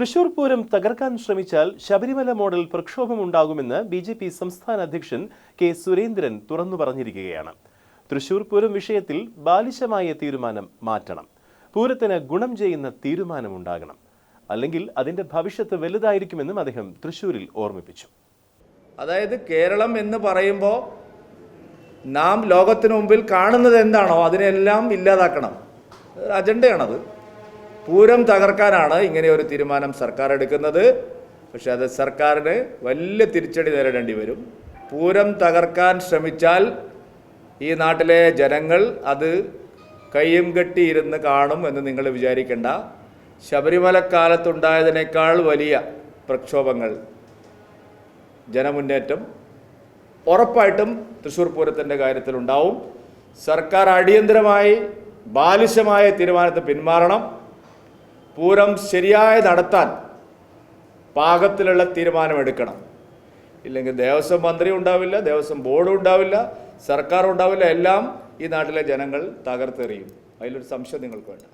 തൃശൂർ പൂരം തകർക്കാൻ ശ്രമിച്ചാൽ ശബരിമല മോഡൽ പ്രക്ഷോഭമുണ്ടാകുമെന്ന് ബി ജെ പി സംസ്ഥാന അധ്യക്ഷൻ കെ സുരേന്ദ്രൻ തുറന്നു പറഞ്ഞിരിക്കുകയാണ്. തൃശൂർ പൂരം വിഷയത്തിൽ ബാലിശമായ തീരുമാനം മാറ്റണം. പൂരത്തിന് ഗുണം ചെയ്യുന്ന തീരുമാനമുണ്ടാകണം. അല്ലെങ്കിൽ അതിന്റെ ഭവിഷ്യത്ത് വലുതായിരിക്കുമെന്നും അദ്ദേഹം തൃശൂരിൽ ഓർമ്മിപ്പിച്ചു. അതായത് കേരളം എന്ന് പറയുമ്പോൾ നാം ലോകത്തിനു മുമ്പിൽ കാണുന്നത് എന്താണോ അതിനെല്ലാം ഇല്ലാതാക്കണം. അജണ്ടയാണത്. പൂരം തകർക്കാനാണ് ഇങ്ങനെ ഒരു തീരുമാനം സർക്കാർ എടുക്കുന്നത്. പക്ഷെ അത് സർക്കാരിന് വലിയ തിരിച്ചടി നേരിടേണ്ടി വരും. പൂരം തകർക്കാൻ ശ്രമിച്ചാൽ ഈ നാട്ടിലെ ജനങ്ങൾ അത് കയ്യും കെട്ടിയിരുന്ന് കാണും എന്ന് നിങ്ങൾ വിചാരിക്കേണ്ട. ശബരിമല കാലത്തുണ്ടായതിനേക്കാൾ വലിയ പ്രക്ഷോഭങ്ങൾ ജനമുന്നേറ്റം ഉറപ്പായിട്ടും തൃശ്ശൂർ പൂരത്തിന്റെ കാര്യത്തിലുണ്ടാവും. സർക്കാർ അടിയന്തരമായി ബാലിശമായ തീരുമാനത്തെ പിന്മാറണം. പൂരം ശരിയായി നടത്താൻ പാകത്തിലുള്ള തീരുമാനമെടുക്കണം. ഇല്ലെങ്കിൽ ദേവസ്വം മന്ത്രി ഉണ്ടാവില്ല ദേവസ്വം ബോർഡ് ഉണ്ടാവില്ല സർക്കാർ ഉണ്ടാവില്ല എല്ലാം ഈ നാട്ടിലെ ജനങ്ങൾ തകർത്തെറിയും. അതിലൊരു സംശയം നിങ്ങൾക്ക് വേണ്ട.